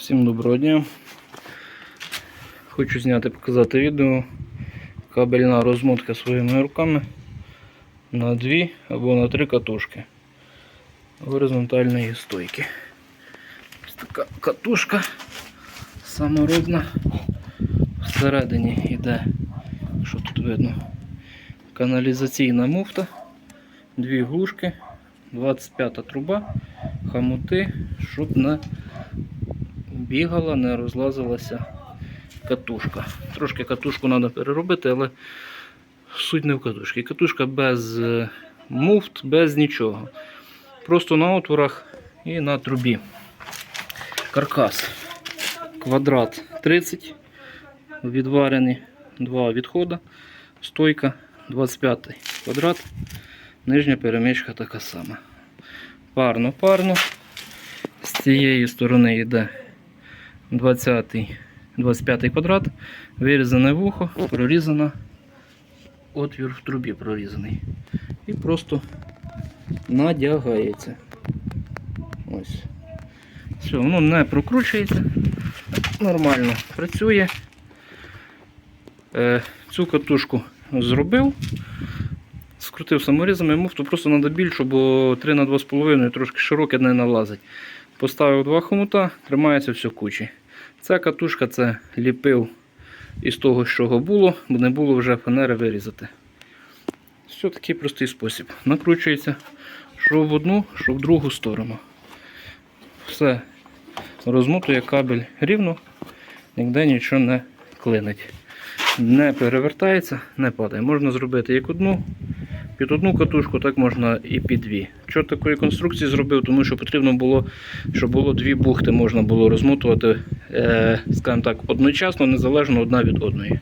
Всім доброго дня. Хочу зняти показати відео. Кабельна розмотка своїми руками на дві або на три катушки горизонтальної стойки. Ось така катушка саморобна. Всередині йде, що тут видно, каналізаційна муфта, дві глушки, 25 труба, хамути, щоб не бігала, не розлазилася катушка. Трошки катушку треба переробити, але суть не в катушці. Катушка без е, муфт, без нічого. Просто на отворах і на трубі. Каркас. Квадрат 30. Відварені два відходи. Стойка 25 квадрат. Нижня перемичка така сама. Парно-парно. З цієї сторони йде 20, 25 квадрат, вирізане вухо, прорізано, отвір в трубі прорізаний. І просто надягається. Ось. Все, воно не прокручується. Нормально працює. Е, цю катушку зробив. Скрутив саморізами муфту, просто треба більшу, бо 3 на 2,5 трошки широке не налазить. Поставив два хомута, тримається все кучі. Ця катушка це ліпив із того, що було, бо не було вже фанери вирізати. Все такий простий спосіб. Накручується що в одну, що в другу сторону. Все розмотує кабель рівно, ніде нічого не клинить. Не перевертається, не падає. Можна зробити як одну, під одну катушку, так можна і під дві. Чого такої конструкції зробив, тому що потрібно було, щоб було дві бухти, можна було розмотувати, е, скажімо так, одночасно, незалежно одна від одної.